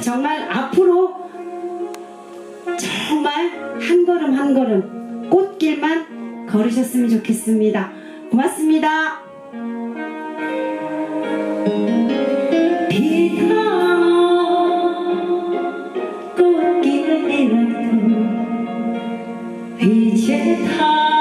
정말 앞으로 정말 한 걸음 한 걸음 꽃길만 걸으셨으면 좋겠습니다. 고맙습니다. 꽃길이라도 이제 다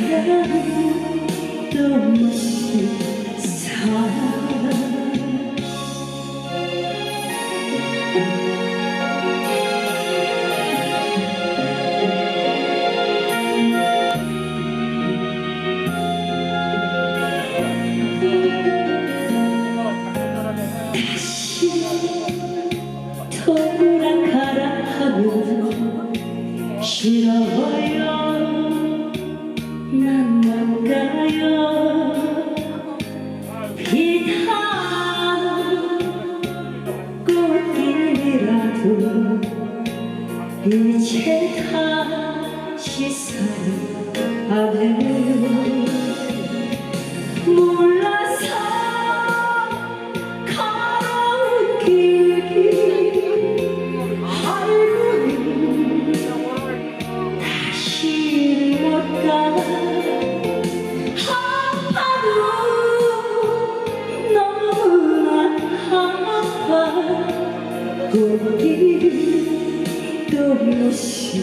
사랑은 또다시 싫어요 난못 가요? 비타는 꽃길이라도 이제 다시 사랑 꽃길 또다시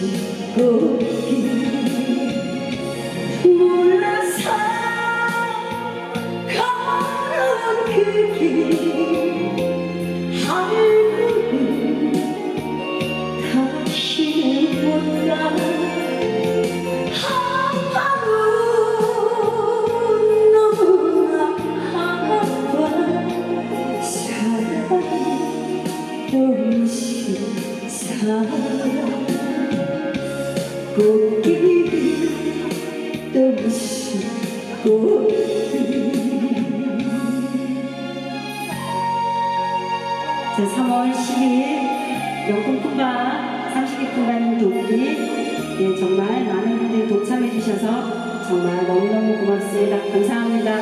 꽃 꽃길 또다시 꽃길 자, 3월 10일 영풍 품바 30일 품바님 돕기 예, 정말 많은 분들이 동참해 주셔서 정말 너무너무 고맙습니다. 감사합니다.